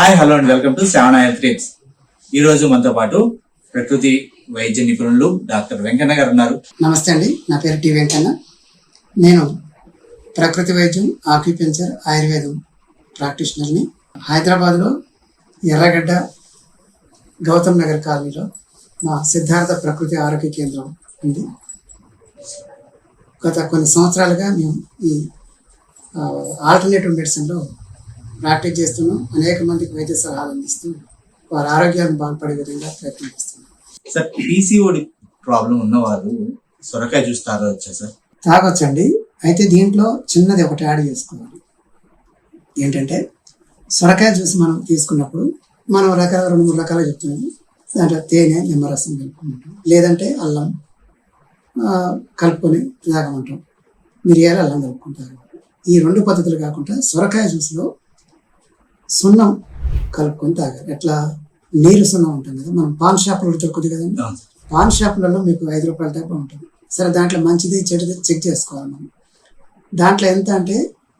Hi hello and welcome to seven health tips ఈ రోజు మనతో పాటు ప్రకృతి వైద్య నిపుణులు డాక్టర్ వెంకన్న గారు ఉన్నారు. నమస్తే అండి. నా పేరు టి వెంకన్న. నేను ప్రకృతి వైద్యం ఆక్యుపెంచర్ ఆయుర్వేదం ప్రాక్టీషనర్ని. హైదరాబాద్లో ఎర్రగడ్డ గౌతమ్ నగర్ కాలనీలో మా సిద్ధార్థ ప్రకృతి ఆరోగ్య కేంద్రం ఉంది. గత కొన్ని సంవత్సరాలుగా మేము ఈ ఆల్టర్నేటివ్ మెడిసిన్లో ప్రాక్టీస్ చేస్తున్నాం. అనేక మందికి వైద్య సలహాలు అందిస్తూ వారి ఆరోగ్యాన్ని బాగుపడే విధంగా ప్రయత్నం చేస్తున్నాం. సార్ పీసీఓడి ప్రాబ్లం ఉన్నవారు సొరకాయ జ్యూస్ తాగవచ్చా సార్? తాగొచ్చండి. అయితే దీంట్లో చిన్నది ఒకటి యాడ్ చేసుకోవాలి. ఏంటంటే సొరకాయ జ్యూస్ మనం తీసుకున్నప్పుడు మనం రకాల రెండు మూడు రకాలు చెప్తున్నాము. దాంట్లో తేనె నిమ్మరసం కలుపుకుంటాం. లేదంటే అల్లం కలుపుకొని తాగమంటాం. మిరియాలు అల్లం కలుపుకుంటారు. ఈ రెండు పద్ధతులు కాకుండా సొరకాయ జ్యూస్లో సున్నం కలుపుకొని తాగాలి. ఎట్లా? నీరు సున్నం ఉంటుంది కదా మనం పాన్ షాపులో దొరుకుతుంది కదండి. పాన్ షాపులలో మీకు ఐదు రూపాయల టైప్ ఉంటుంది. సరే దాంట్లో మంచిది చెడుది చెక్ చేసుకోవాలి మనం. దాంట్లో ఎంత అంటే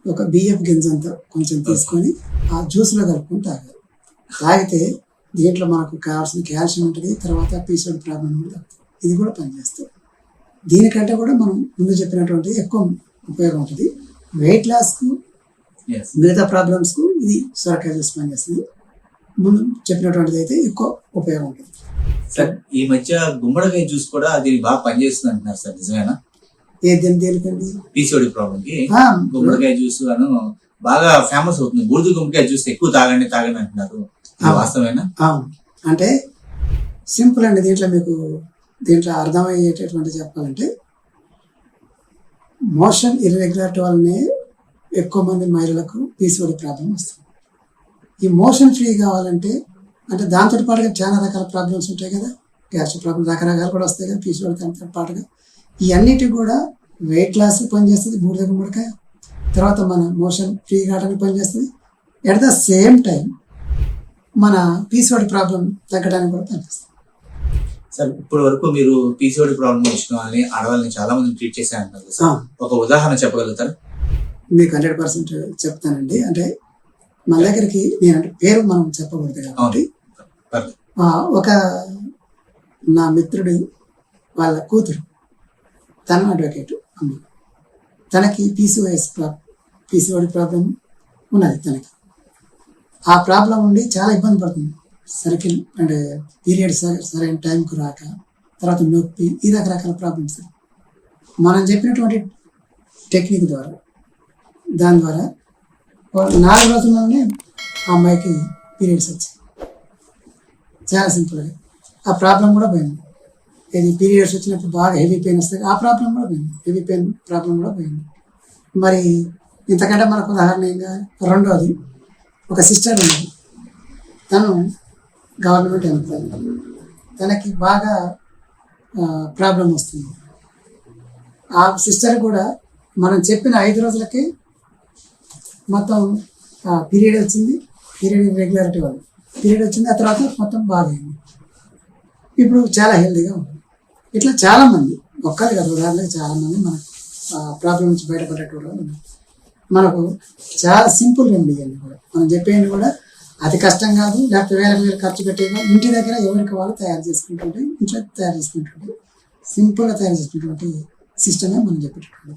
ఒక బియ్యపు గింజ అంత కొంచెం తీసుకొని ఆ జ్యూస్లో కలుపుకొని తాగాలి. తాగితే దీంట్లో మనకు కావాల్సిన కాల్షియం ఉంటుంది తర్వాత పీసీఓడి ప్రాబ్లం కూడా ఇది కూడా పనిచేస్తుంది. దీనికంటే కూడా మనం ముందు చెప్పినటువంటి ఎక్కువ ఉపయోగం ఉంటుంది. వెయిట్ లాస్కు. మిగతా ప్రాబ్లమ్స్కు ఇది సొరకాయ జ్యూస్ పనిచేస్తుంది ముందు చెప్పినటువంటిది అయితే ఎక్కువ ఉపయోగం ఉంటుంది. సార్ ఈ మధ్య గుమ్మడికాయ జ్యూస్ కూడా అది బాగా పనిచేస్తుంది అంటున్నారు సార్ నిజమేనా? ఏ దేని దేనికండి? పీసీఓడి ప్రాబ్లం కి గుమ్మడికాయ జ్యూస్ అను బాగా ఫేమస్ అవుతుంది. బూడిద గుమ్మడికాయ జ్యూస్ ఎక్కువ తాగండి తాగండి అంటున్నారు. వాస్తవేనా అంటే సింపుల్ అండి దీంట్లో మీకు దీంట్లో అర్థమయ్యేటటువంటి చెప్పాలంటే మోషన్ ఇర్రెగ్యులారిటీ వల్లనే ఎక్కువ మంది మహిళలకు పీసీఓడి ప్రాబ్లం వస్తుంది. ఈ మోషన్ ఫ్రీ కావాలంటే అంటే దాంతో పాటుగా చాలా రకాల ప్రాబ్లమ్స్ ఉంటాయి కదా. గ్యాస్ట్రిక్ ప్రాబ్లమ్ రకరకాలు కూడా వస్తాయి కదా పీసీఓడి దాంతో పాటుగా. ఈ అన్నిటి కూడా వెయిట్ లాస్ పనిచేస్తుంది బూడిద గుమ్మడికాయ. తర్వాత మన మోషన్ ఫ్రీ కావడానికి పనిచేస్తుంది. ఎట్ ద సేమ్ టైం మన పీసీఓడి ప్రాబ్లం తగ్గడానికి కూడా పనిచేస్తుంది. సార్ ఇప్పటి వరకు మీరు పీసీఓడి ప్రాబ్లం వచ్చిన వాళ్ళని ఆడవాళ్ళని చాలా మంది ట్రీట్ ఆ, ఒక ఉదాహరణ చెప్పగలుగుతారా? మీకు హండ్రెడ్ పర్సెంట్ చెప్తానండి. అంటే మన దగ్గరికి నేను అంటే పేరు మనం చెప్పకూడదు కాబట్టి ఒక నా మిత్రుడు వాళ్ళ కూతురు తను అడ్వకేట్ అమ్మ. తనకి పీసీఓఎస్ పీసీఓడి ప్రాబ్లం ఉన్నది తనకి. ఆ ప్రాబ్లం ఉండి చాలా ఇబ్బంది పడుతుంది. సర్కిల్ అంటే పీరియడ్ సరైన టైంకు రాక తర్వాత నొప్పి ఈ రకరకాల ప్రాబ్లమ్స్ మనం చెప్పినటువంటి టెక్నిక్ ద్వారా దాని ద్వారా నాలుగు రోజుల్లోనే ఆ అమ్మాయికి పీరియడ్స్ వచ్చాయి. చాలా సింపుల్గా ఆ ప్రాబ్లం కూడా పోయింది. ఇది పీరియడ్స్ వచ్చినప్పుడు బాగా హెవీ పెయిన్ వస్తుంది ఆ ప్రాబ్లం కూడా పోయింది. హెవీ పెయిన్ ప్రాబ్లం కూడా పోయింది. మరి ఇంతకంటే మనకు ఉదాహరణ ఏంగా రెండోది ఒక సిస్టర్ ఉంది. తను గవర్నమెంట్ ఎంప్లాయీ. తనకి బాగా ప్రాబ్లం వస్తుంది. ఆ సిస్టర్ కూడా మనం చెప్పిన ఐదు రోజులకి మొత్తం పీరియడ్ వచ్చింది. పీరియడ్ రెగ్యులారిటీ వల్ల. పీరియడ్ వచ్చింది ఆ తర్వాత మొత్తం బాగైంది ఇప్పుడు చాలా హెల్తీగా ఉంది. ఇట్లా చాలామంది ఒక్కరు కాదు ఉదాహరణకి చాలా మన ప్రాబ్లం నుంచి బయటపడేటోళ్ళు ఉన్నారు. మనకు చాలా సింపుల్ రెమెడీ అండి కూడా. మనం చెప్పేది కూడా అతి కష్టం కాదు లేకపోతే వేల వేలు ఖర్చు పెట్టేగా ఇంటి దగ్గర ఎవరికి వాళ్ళు తయారు చేసుకుంటుంటే ఇంట్లో తయారు చేసుకుంటుంటే సింపుల్గా తయారు చేసుకున్నటువంటి సిస్టమే మనం చెప్పేటటువంటి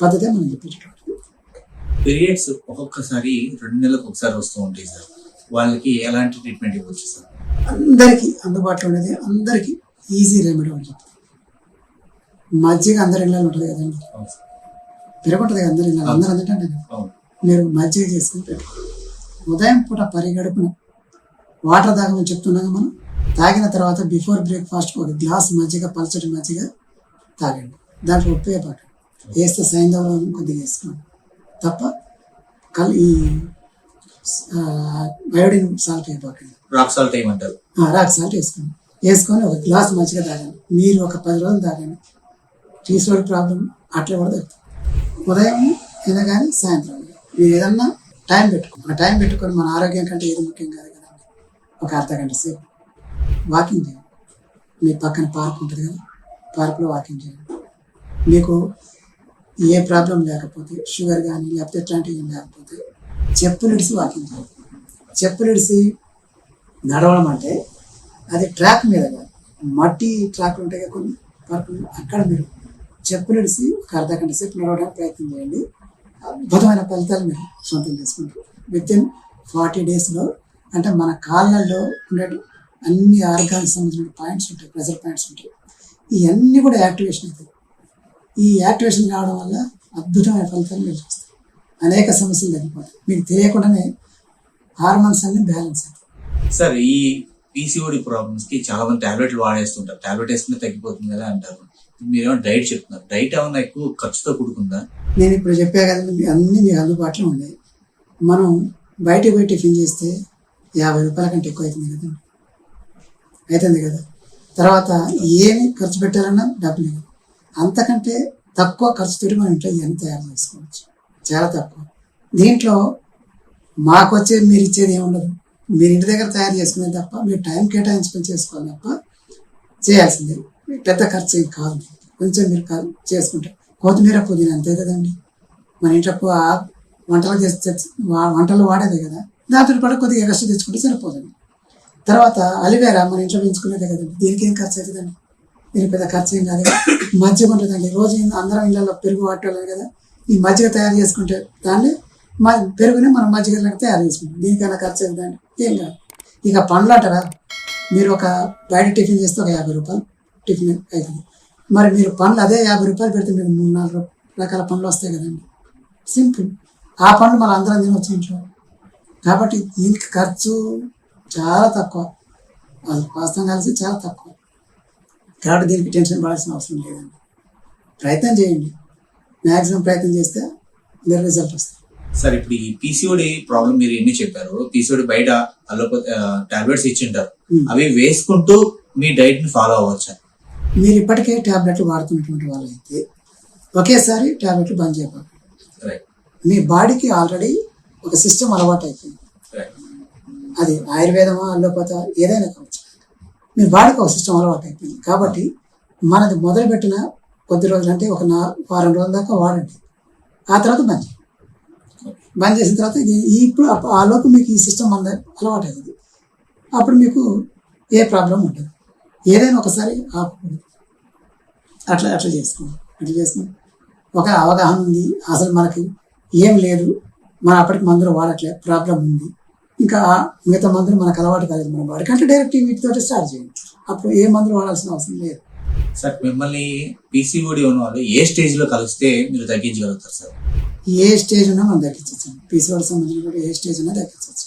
పద్ధతే మనం చెప్పేటటువంటి పీరియడ్స్ ఒక్కొక్కసారి రెండు నెలలకు ఒకసారి వస్తూ ఉంటాయి సార్. వాళ్ళకి ఎలాంటి ట్రీట్మెంట్ ఇవ్వచ్చు సార్? అందరికీ అందుబాటులో ఉండేది అందరికీ ఈజీ రెమెడీ అని చెప్తాను మజ్జిగ అందరి ఇళ్ళలో ఉంటుంది కదండి. పెరుగుంటుంది కదా అందరి ఇళ్ళలో అందరూ అందుకంటే మీరు మజ్జిగ చేసుకుని పెట్టుకోండి ఉదయం పూట పరిగడుపున వాటర్ తాగమని చెప్తున్నాగా మనం. తాగిన తర్వాత బిఫోర్ బ్రేక్ఫాస్ట్ ఒక గ్లాస్ మజ్జిగ పల్చటి మజ్జిగ తాగండి. దాంట్లో ఉప్పే పాటు వేస్తే సైంధవం కొద్దిగా వేసుకోండి. తప్ప కల్ ఈ బయోడిన్ సాల్ట్ అయిపోకండి రాక్ సాల్ట్ ఏమంటారు? రాక్ సాల్ట్ వేసుకోండి. వేసుకొని ఒక గ్లాస్ మంచిగా తాగండి. మీరు ఒక పది రోజులు తాగండి. తీసుకోవడం ప్రాబ్లం అట్లా కూడా తగ్గుతుంది ఉదయం కానీ సాయంత్రం. మీరు ఏదన్నా టైం పెట్టుకో ఒక టైం పెట్టుకొని మన ఆరోగ్యం కంటే ఏది ముఖ్యం కాదు కదండి ఒక అర్ధ గంట సేపు. వాకింగ్ చేయండి. మీ పక్కన పార్క్ ఉంటుంది కదా పార్క్లో వాకింగ్ చేయండి. మీకు ఏ ప్రాబ్లం లేకపోతే షుగర్ కానీ లేకపోతే ఇట్లాంటివి లేకపోతే చెప్పులిడిసి వాకింగ్ చేయండి చెప్పులు నడవడం అంటే అది ట్రాక్ మీద కాదు. మట్టి ట్రాక్లు ఉంటాయి కదా కొన్ని పార్కులు అక్కడ మీరు చెప్పులు ఇడిసి ఒక అర్ధ గంట సేపు నడవడానికి ప్రయత్నం చేయండి. అద్భుతమైన ఫలితాలు మీరు సొంతం చేసుకుంటారు. విత్ ఇన్ ఫార్టీ డేస్లో అంటే మన కాళ్ళల్లో ఉండే అన్ని ఆర్గాన్స్ సంబంధించిన పాయింట్స్ ఉంటాయి ప్రెజర్ పాయింట్స్ ఉంటాయి. ఇవన్నీ కూడా యాక్టివేషన్ అవుతాయి ఈ యాక్టివేషన్ కావడం వల్ల అద్భుతమైన ఫలితాలు మీరు చూస్తారు. అనేక సమస్యలు తగ్గిపోతాయి. మీకు తెలియకుండానే హార్మోన్స్ అన్ని బ్యాలెన్స్ అవుతాయి. సార్ ఈ పీసీఓడి ప్రాబ్లమ్స్కి చాలా మంది టాబ్లెట్లు వాడేస్తుంటారు. టాబ్లెట్ వేసుకుంటే తగ్గిపోతుంది కదా అంటారు. మీరేమో డైట్ చెప్తున్నారు. డైట్ ఏమన్నా ఎక్కువ ఖర్చుతో కూడుకుందా? నేను ఇప్పుడు చెప్పా కదండి మీ అన్ని మీకు అందుబాటులో ఉన్నాయి. మనం బయటకు పోయి టిఫిన్ చేస్తే యాభై రూపాయల కంటే ఎక్కువ అవుతుంది కదా అవుతుంది కదా? తర్వాత ఏమి ఖర్చు పెట్టాలన్నా డబ్బులు అంతకంటే తక్కువ ఖర్చుతోటి మనం ఇంట్లో ఇవన్నీ తయారు చేసుకోవచ్చు. చాలా తక్కువ. దీంట్లో మాకు వచ్చేది మీరు ఇచ్చేది ఏమి ఉండదు మీరు ఇంటి దగ్గర తయారు చేసుకునేది తప్ప మీరు టైం కేటాయించుకొని చేసుకోవాలి తప్ప చేయాల్సిందే. పెద్ద ఖర్చు ఏం కాదు. కొంచెం మీరు చేసుకుంటే. కొత్తిమీర పుదీనా అంతే కదండి. మన ఇంట్లో వంటలు చేసి వంటలు వాడేదే కదా. దాంతో పాటు కొద్దిగా ఎక్స్ట్రా తెచ్చుకుంటే సరిపోతుంది. తర్వాత అలివేరా మన ఇంట్లో పెంచుకునేదే కదండి. దీనికి ఏం ఖర్చు అవుతుందండి మీరు పెద్ద ఖర్చు ఏం కాదు మజ్జిగ ఉంటుందండి రోజు అందరం ఇళ్ళలో పెరుగు వాడటం కదా. ఈ మజ్జిగ తయారు చేసుకుంటే దాన్ని మ పెరుగుని మనం మజ్జిగ తయారు చేసుకుంటాం. దీనికైనా ఖర్చు ఏంటండి ఏం కాదు. ఇక పండ్లు అంటారా? మీరు ఒక బయట టిఫిన్ చేస్తే ఒక యాభై రూపాయలు టిఫిన్ అవుతుంది మరి మీరు పండ్లు అదే యాభై రూపాయలు పెడితే మీకు మూడు నాలుగు రకాల పండ్లు వస్తాయి కదండి. సింపుల్. ఆ పండ్లు మన అందరం తినొచ్చు ఇంట్లో. కాబట్టి దీనికి ఖర్చు చాలా తక్కువ. వాస్తవం కలిసి చాలా తక్కువ. కాబట్టి దీనికి టెన్షన్ పడాల్సిన అవసరం లేదండి. ప్రయత్నం చేయండి. మ్యాక్సిమం ప్రయత్నం చేస్తే మీరు రిజల్ట్ వస్తుంది. సార్ ఇప్పుడు ఈ పీసీఓడి ప్రాబ్లం మీరు ఎన్ని చెప్పారు? పీసీఓడి బయట అలోపతి టాబ్లెట్స్ ఇచ్చింటారు. అవి వేసుకుంటూ మీ డైట్ని ఫాలో అవ్వచ్చా? మీరు ఇప్పటికే ట్యాబ్లెట్లు వాడుతున్నటువంటి వాళ్ళైతే ఒకేసారి ట్యాబ్లెట్లు బంద్ రైట్ మీ బాడీకి ఆల్రెడీ ఒక సిస్టమ్ అలవాటు అయిపోయింది రైట్ అది ఆయుర్వేదమా అల్లోపత ఏదైనా మీ బాడీకి ఒక సిస్టమ్ అలవాటు అయిపోయింది. కాబట్టి మనది మొదలుపెట్టిన కొద్ది రోజులు అంటే ఒక నా వారం రోజుల దాకా వాడండి. ఆ తర్వాత బంద్ చేయండి. బంద్ చేసిన తర్వాత ఇది ఇప్పుడు ఆ లోపు మీకు ఈ సిస్టమ్ మన అలవాటు అవుతుంది అప్పుడు మీకు ఏ ప్రాబ్లం ఉండదు. ఏదైనా ఒకసారి ఆపకూడదు అట్లా అట్లా చేసుకోండి. అట్లా చేసుకుని ఒక అవగాహన ఉంది. అసలు మనకి ఏం లేదు. మనం అప్పటికి మందులు వాడట్లే. ప్రాబ్లం ఉంది. ఇంకా మిగతా మందులు మనకు అలవాటు కాలేదు మన బాడీకి అంటే డైరెక్ట్ వీటితో స్టార్ట్ చేయండి. అప్పుడు ఏ మందులు వాడాల్సిన అవసరం లేదు. సార్ మిమ్మల్ని పీసీఓడి ఉన్న వాళ్ళు ఏ స్టేజ్లో కలిస్తే మీరు తగ్గించగలుగుతారు సార్? ఏ స్టేజ్ ఉన్నా మనం తగ్గించవచ్చు పీసీఓడి సంబంధించిన కూడా ఏ స్టేజ్ ఉన్నా తగ్గించవచ్చు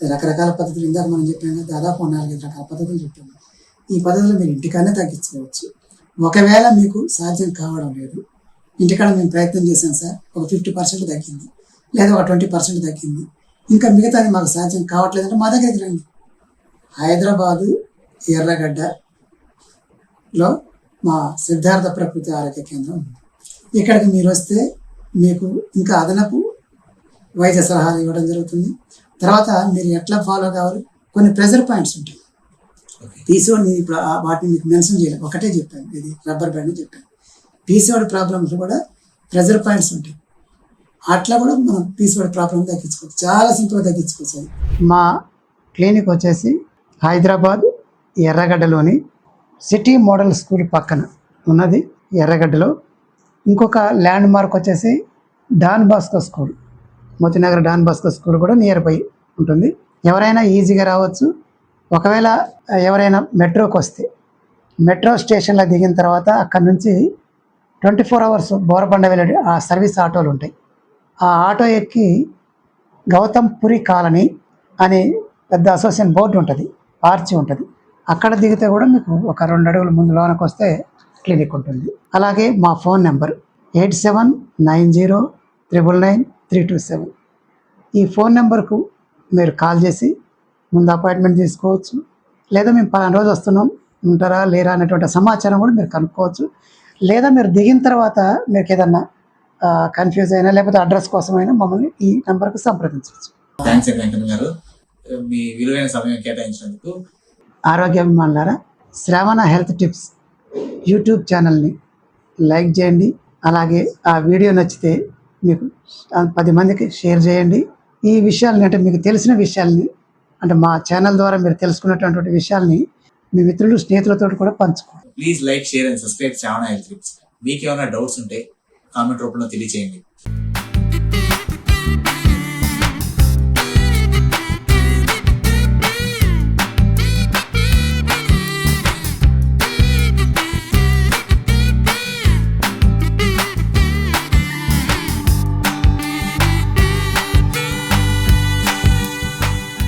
రకరకాల పద్ధతులు ఇందాక మనం చెప్పాం కదా దాదాపు నాలుగైదు రకాల పద్ధతులు చెప్పాము. ఈ పద్ధతులు మీరు ఇంటికానే తగ్గించుకోవచ్చు. ఒకవేళ మీకు సాధ్యం కావడం లేదు ఇంటికాడ మేము ప్రయత్నం చేశాం సార్ ఒక ఫిఫ్టీ పర్సెంట్ తగ్గింది లేదా ఒక ట్వంటీ పర్సెంట్ తగ్గింది ఇంకా మిగతాది మాకు సాధ్యం కావట్లేదంటే మా దగ్గరికి రండి. హైదరాబాదు ఎర్రగడ్డలో మా సిద్ధార్థ ప్రకృతి ఆరోగ్య కేంద్రం ఉంది. ఇక్కడికి మీరు వస్తే మీకు ఇంకా అదనపు వైద్య సలహాలు ఇవ్వడం జరుగుతుంది. తర్వాత మీరు ఎట్లా ఫాలో కావాలి? కొన్ని ప్రెజర్ పాయింట్స్ ఉంటాయి. పీసీఓడి నేను ఇప్పుడు వాటిని మీకు మెన్షన్ చేయలేదు ఒకటే చెప్పాను. ఇది రబ్బర్ బ్యాండ్ అని చెప్పాను. పీసీఓడి ప్రాబ్లమ్స్ కూడా ప్రెజర్ పాయింట్స్ ఉంటాయి. అట్లా కూడా మనం పీసీఓడి ప్రాబ్లం తగ్గించుకోవచ్చు. చాలా సింపుల్గా తగ్గించుకోవచ్చు మా క్లినిక్ వచ్చేసి హైదరాబాద్ ఎర్రగడ్డలోని సిటీ మోడల్ స్కూల్ పక్కన ఉన్నది ఎర్రగడ్డలో. ఇంకొక ల్యాండ్ మార్క్ వచ్చేసి Don Bosco school. Motinagar Don Bosco school కూడా నియర్ బై ఉంటుంది. ఎవరైనా ఈజీగా రావచ్చు. ఒకవేళ ఎవరైనా మెట్రోకి వస్తే మెట్రో స్టేషన్లో దిగిన తర్వాత అక్కడ నుంచి ట్వంటీ ఫోర్ అవర్స్ బోరబండ వెళ్ళే ఆ సర్వీస్ ఆటోలు ఉంటాయి. ఆ ఆటో ఎక్కి గౌతమ్ పురి కాలనీ అని పెద్ద అసోసియేషన్ బోర్డు ఉంటుంది ఆర్చి ఉంటుంది. అక్కడ దిగితే కూడా మీకు ఒక రెండు అడుగుల ముందు లోనకి వస్తే క్లినిక్ ఉంటుంది. అలాగే మా phone number eight seven nine zero triple nine three two seven. ఈ ఫోన్ నెంబర్కు మీరు కాల్ చేసి ముందు అపాయింట్మెంట్ తీసుకోవచ్చు. లేదా మేము పలానా రోజు వస్తున్నాం ఉంటారా లేరా అనేటువంటి సమాచారం కూడా మీరు కనుక్కోవచ్చు. లేదా మీరు దిగిన తర్వాత మీకు ఏదన్నా కన్ఫ్యూజ్ అయినా లేకపోతే అడ్రస్ కోసమైనా మమ్మల్ని ఈ నెంబర్కి సంప్రదించవచ్చు. థ్యాంక్స్ వెంకన్న గారు. మీ విలువైన సమయం కేటాయించినందుకు. ఆరోగ్యాభిమానులారా శ్రావణ హెల్త్ టిప్స్ యూట్యూబ్ ఛానల్ని లైక్ చేయండి. అలాగే ఆ వీడియో నచ్చితే మీకు పది మందికి షేర్ చేయండి. ఈ విషయాలని అంటే మీకు తెలిసిన విషయాల్ని అంటే మా ఛానల్ ద్వారా మీరు తెలుసుకున్నటువంటి విషయాల్ని మీ మిత్రులు స్నేహితులతో కూడా పంచుకోండి. Please like share and subscribe Shravana health tips. మీకు ఏమైనా డౌట్స్ ఉంటే కామెంట్ రూపంలో తెలియజేయండి